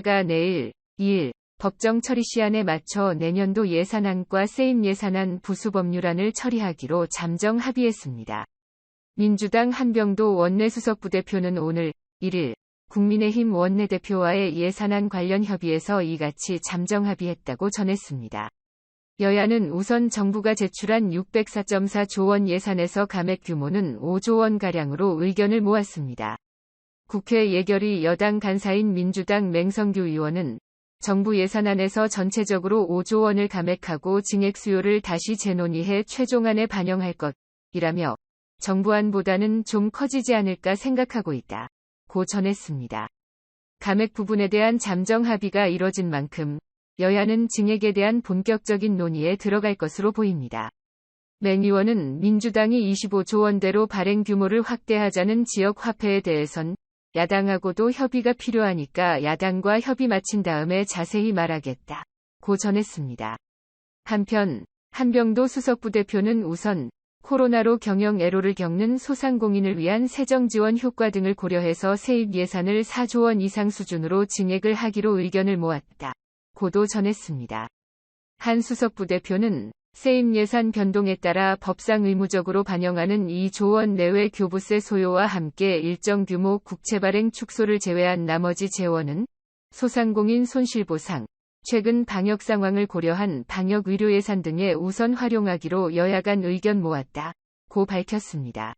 여야가 내일 2일 법정 처리 시한에 맞춰 내년도 예산안과 세임 예산안 부수법률안을 처리하기로 잠정 합의했습니다. 민주당 한병도 원내수석 부대표는 오늘 1일 국민의힘 원내대표와의 예산안 관련 협의에서 이같이 잠정 합의했다고 전했습니다. 여야는 우선 정부가 제출한 604.4조 원 예산에서 감액 규모는 5조 원가량으로 의견을 모았습니다. 국회 예결위 여당 간사인 민주당 맹성규 의원은 정부 예산안에서 전체적으로 5조 원을 감액하고 징액 수요를 다시 재논의해 최종안에 반영할 것이라며 정부안보다는 좀 커지지 않을까 생각하고 있다. 고 전했습니다. 감액 부분에 대한 잠정 합의가 이뤄진 만큼 여야는 징액에 대한 본격적인 논의에 들어갈 것으로 보입니다. 맹 의원은 민주당이 25조 원대로 발행 규모를 확대하자는 지역 화폐에 대해선 야당하고도 협의가 필요하니까 야당과 협의 마친 다음에 자세히 말하겠다. 고 전했습니다. 한편 한병도 수석부대표는 우선 코로나로 경영 애로를 겪는 소상공인을 위한 세정 지원 효과 등을 고려해서 세입 예산을 4조 원 이상 수준으로 증액을 하기로 의견을 모았다. 고도 전했습니다. 한 수석부대표는 세임 예산 변동에 따라 법상 의무적으로 반영하는 2조 원 내외 교부세 소요와 함께 일정 규모 국채 발행 축소를 제외한 나머지 재원은 소상공인 손실보상, 최근 방역 상황을 고려한 방역 의료 예산 등에 우선 활용하기로 여야 간 의견 모았다. 고 밝혔습니다.